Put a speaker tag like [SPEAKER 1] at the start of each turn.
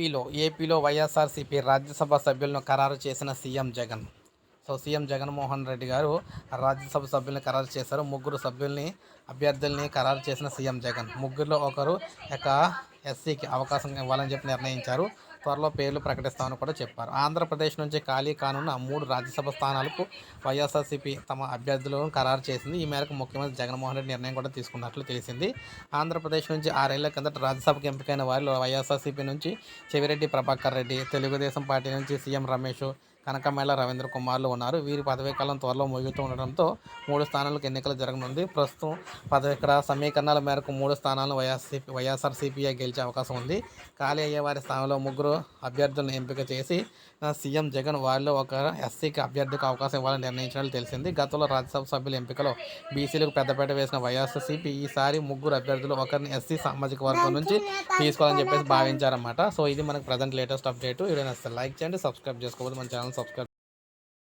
[SPEAKER 1] ఏపీలో ఏపీలో వైఎస్ఆర్సీపీ రాజ్యసభ సభ్యులను ఖరారు చేసిన CM Jagan. So CM Jaganmohan Reddy గారు రాజ్యసభ సభ్యులను ఖరారు చేశారు. ముగ్గురు సభ్యుల్ని అభ్యర్థుల్ని ఖరారు చేసిన సీఎం జగన్. ముగ్గురులో ఒకరు ఇక ఎస్సీకి అవకాశం ఇవ్వాలని చెప్పి నిర్ణయించారు. త్వరలో పేర్లు ప్రకటిస్తామని కూడా చెప్పారు. ఆంధ్రప్రదేశ్ నుంచి ఖాళీ కానున్న మూడు రాజ్యసభ స్థానాలకు వైఎస్ఆర్సీపీ తమ అభ్యర్థులను ఖరారు చేసింది. ఈ మేరకు ముఖ్యమంత్రి జగన్మోహన్ రెడ్డి నిర్ణయం కూడా తీసుకున్నట్లు తెలిసింది. ఆంధ్రప్రదేశ్ నుంచి ఆరేళ్ళ కిందట రాజ్యసభకు ఎంపికైన వారిలో వైఎస్ఆర్సీపీ నుంచి చెవిరెడ్డి ప్రభాకర్ రెడ్డి తెలుగుదేశం పార్టీ నుంచి సీఎం రమేష్ కనకమేళ రవీంద్ర కుమార్లు ఉన్నారు. వీరి పదవీ కాలం త్వరలో ముగుతూ ఉండడంతో మూడు స్థానాలకు ఎన్నికలు జరగనుంది. ప్రస్తుతం పదవి ఇక్కడ సమీకరణాల మేరకు మూడు స్థానాలను వైఎస్సీ వైఎస్ఆర్సీపీఐ గెలిచే అవకాశం ఉంది. ఖాళీ అయ్యే వారి స్థానంలో ముగ్గురు అభ్యర్థులను ఎంపిక చేసి సీఎం జగన్ వారిలో ఒక ఎస్సీకి అభ్యర్థికి అవకాశం ఇవ్వాలని నిర్ణయించినట్లు తెలిసింది. గతంలో రాజ్యసభ సభ్యుల ఎంపికలో బీసీలకు పెద్దపేట వేసిన వైఎస్సీపీ ఈసారి ముగ్గురు అభ్యర్థులు ఒకరిని ఎస్సీ సామాజిక వర్గం నుంచి తీసుకోవాలని చెప్పేసి భావించారన్నమాట. సో ఇది మనకు ప్రజెంట్ లేటెస్ట్ అప్డేట్ వీడియో నచ్చితే లైక్ చేయండి సబ్స్క్రైబ్ చేసుకోవద్దు. మన ఛానల్ సబ్స్క్రైబ్